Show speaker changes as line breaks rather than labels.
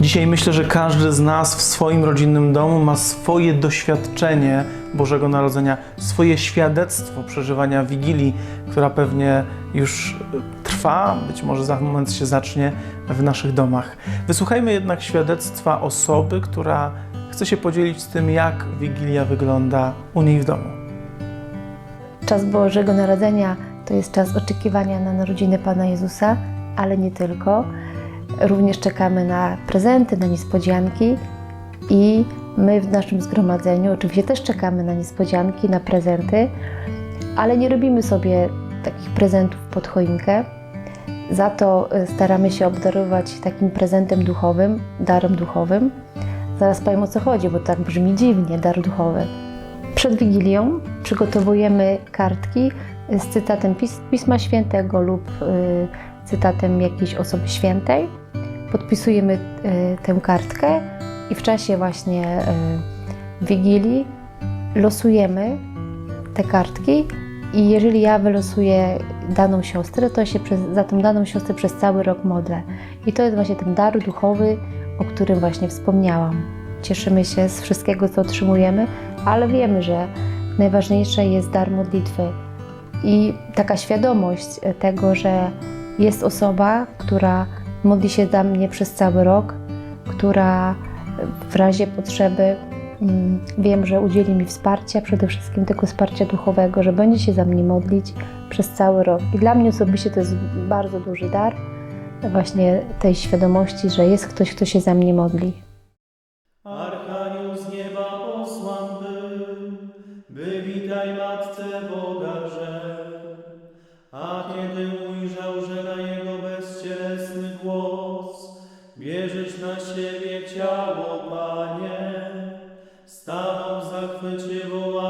Dzisiaj myślę, że każdy z nas w swoim rodzinnym domu ma swoje doświadczenie Bożego Narodzenia, swoje świadectwo przeżywania Wigilii, która pewnie już trwa, być może za moment się zacznie w naszych domach. Wysłuchajmy jednak świadectwa osoby, która chce się podzielić z tym, jak Wigilia wygląda u niej w domu.
Czas Bożego Narodzenia to jest czas oczekiwania na narodziny Pana Jezusa, ale nie tylko. Również czekamy na prezenty, na niespodzianki i my w naszym zgromadzeniu oczywiście też czekamy na niespodzianki, na prezenty, ale nie robimy sobie takich prezentów pod choinkę. Za to y, staramy się obdarować takim prezentem duchowym, darem duchowym. Zaraz powiem o co chodzi, bo tak brzmi dziwnie, dar duchowy. Przed Wigilią przygotowujemy kartki z cytatem Pis- Pisma Świętego lub y, cytatem jakiejś osoby świętej. Podpisujemy y, tę kartkę i w czasie właśnie y, Wigilii losujemy te kartki i jeżeli ja wylosuję daną siostrę, to się przez, za tą daną siostrę przez cały rok modlę. I to jest właśnie ten dar duchowy, o którym właśnie wspomniałam. Cieszymy się z wszystkiego, co otrzymujemy, ale wiemy, że najważniejsze jest dar modlitwy i taka świadomość tego, że jest osoba, która modli się za mnie przez cały rok, która w razie potrzeby mm, wiem, że udzieli mi wsparcia, przede wszystkim tego wsparcia duchowego, że będzie się za mnie modlić przez cały rok. I dla mnie osobiście to jest bardzo duży dar, właśnie tej świadomości, że jest ktoś, kto się za mnie modli.
Archanioł z nieba posłan by witaj Matce stanął w